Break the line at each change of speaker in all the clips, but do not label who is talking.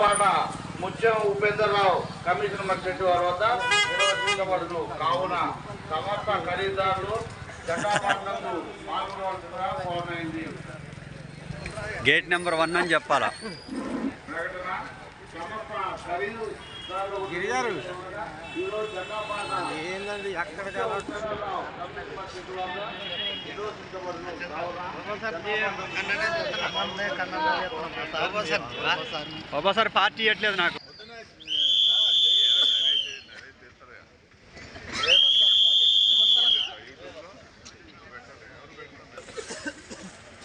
పాట ముత్యం ఉపేంద్రరావు కమిషనర్ మర్చెట్టి వారి వద్ద నిర్వహించబడును. కావున సమస్త ఖరీదారులు పాల్గొనవలసిందిగా కోరమైంది.
గేట్ నెంబర్ వన్ అని చెప్పాలా?
ప్రకటన సమస్త
గిరిగారు
జటాపాట
ఏందండి
వద్ద నిర్వహించబడును. కావున
ఒకసారి పార్టీ ఇవ్వట్లేదు నాకు.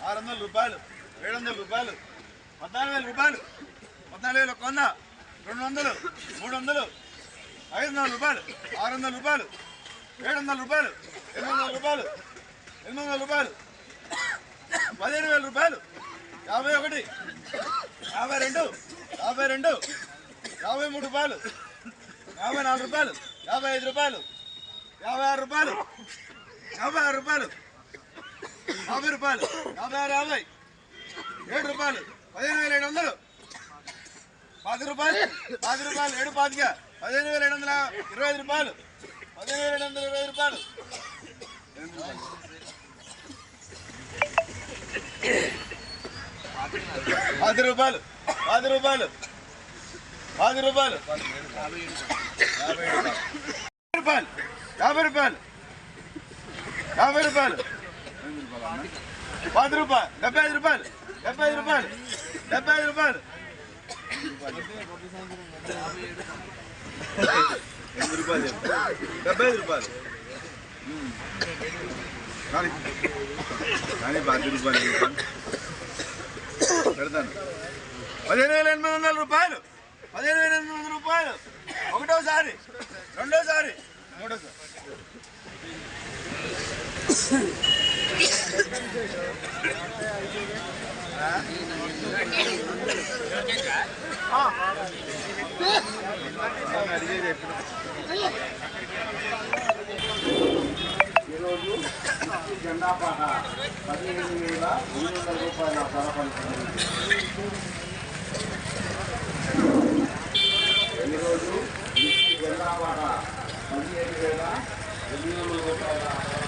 ఆరు వందల రూపాయలు ఏడు వందల రూపాయలు పద్నాలుగు వేల రూపాయలు పద్నాలుగు వేల కొన్న రెండు వందలు మూడు వందలు ఐదు వందల రూపాయలు ఆరు వందల రూపాయలు ఏడు వందల రూపాయలు ఎనిమిది వందల రూపాయలు ఎనిమిది వందల రూపాయలు పదిహేను వేల రూపాయలు. యాభై ఒకటి. యాభై రెండు. యాభై రెండు. యాభై మూడు రూపాయలు. యాభై నాలుగు రూపాయలు. యాభై ఐదు రూపాయలు. యాభై ఆరు రూపాయలు. యాభై ఆరు రూపాయలు. యాభై రూపాయలు. యాభై ఆరు యాభై. ఏడు రూపాయలు. పదిహేను వేల ఏడు వందలు. పది రూపాయలు. పది రూపాయలు. ఏడు పాతిక. పదిహేను వేల ఏడు వందల ఇరవై ఐదు రూపాయలు. పదిహేను వేల ఏడు వందల ఇరవై ఐదు రూపాయలు. పది రూపాయలు పది రూపాయలు పది రూపాయలు యాభై రూపాయలు యాభై రూపాయలు యాభై రూపాయలు పది రూపాయలు డెబ్బై ఐదు రూపాయలు డెబ్బై ఐదు రూపాయలు డెబ్బై ఐదు రూపాయలు ఎనిమిది రూపాయలు చెప్పు. డెబ్బై ఐదు రూపాయలు ఉమ్. కానీ కానీ పది రూపాయలు ఇవ్వండి. పెడతాను. పదిహేను వేల ఎనిమిది వందల రూపాయలు. పదిహేను వేల ఎనిమిది వందల రూపాయలు. ఒకటోసారి. రెండోసారి. మూడోసారి.
ఈరోజు రుణాపహ పదిహేను వేల మూడు వందల రూపాయల ధర పలుకుతుంది ఈరోజు జనాభా పదిహేను వేల ఎనిమిది వందల రూపాయల